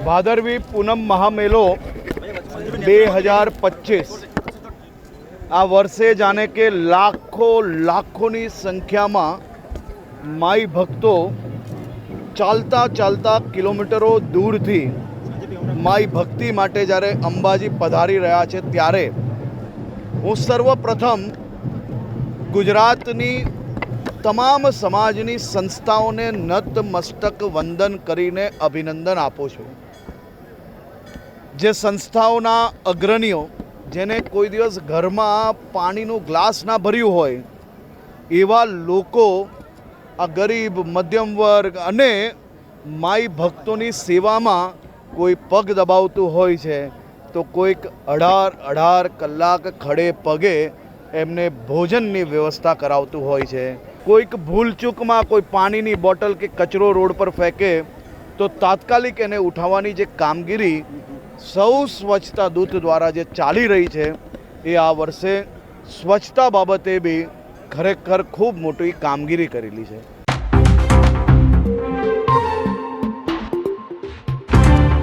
ભાદરવી પૂનમ મહામેલો બે હજાર પચીસ. આ વર્ષે જાણે કે લાખો લાખોની સંખ્યામાં માઈ ભક્તો ચાલતા ચાલતા કિલોમીટરો દૂરથી માઈ ભક્તિ માટે જ્યારે અંબાજી પધારી રહ્યા છે ત્યારે હું સર્વપ્રથમ ગુજરાતની તમામ સમાજની સંસ્થાઓને નતમસ્તક વંદન કરીને અભિનંદન આપું છું. જે સંસ્થાઓના અગ્રણીઓ, જેને કોઈ દિવસ ઘરમાં પાણીનું ગ્લાસ ના ભર્યું હોય, એવા લોકો આ ગરીબ, મધ્યમ વર્ગ અને માઈ ભક્તોની સેવામાં કોઈ પગ દબાવતું હોય છે, તો કોઈક અઢાર અઢાર કલાક ખડે પગે એમને ભોજનની વ્યવસ્થા કરાવતું હોય છે. કોઈક ભૂલચૂકમાં કોઈ પાણીની બોટલ કે કચરો રોડ પર ફેંકે, તો તાત્કાલિક એને ઉઠાવવાની જે કામગીરી સૌ સ્વચ્છતા દૂત દ્વારા જે ચાલી રહી છે, એ આ વર્ષે સ્વચ્છતા બાબતે બી ખરેખર ખૂબ મોટી કામગીરી કરેલી છે.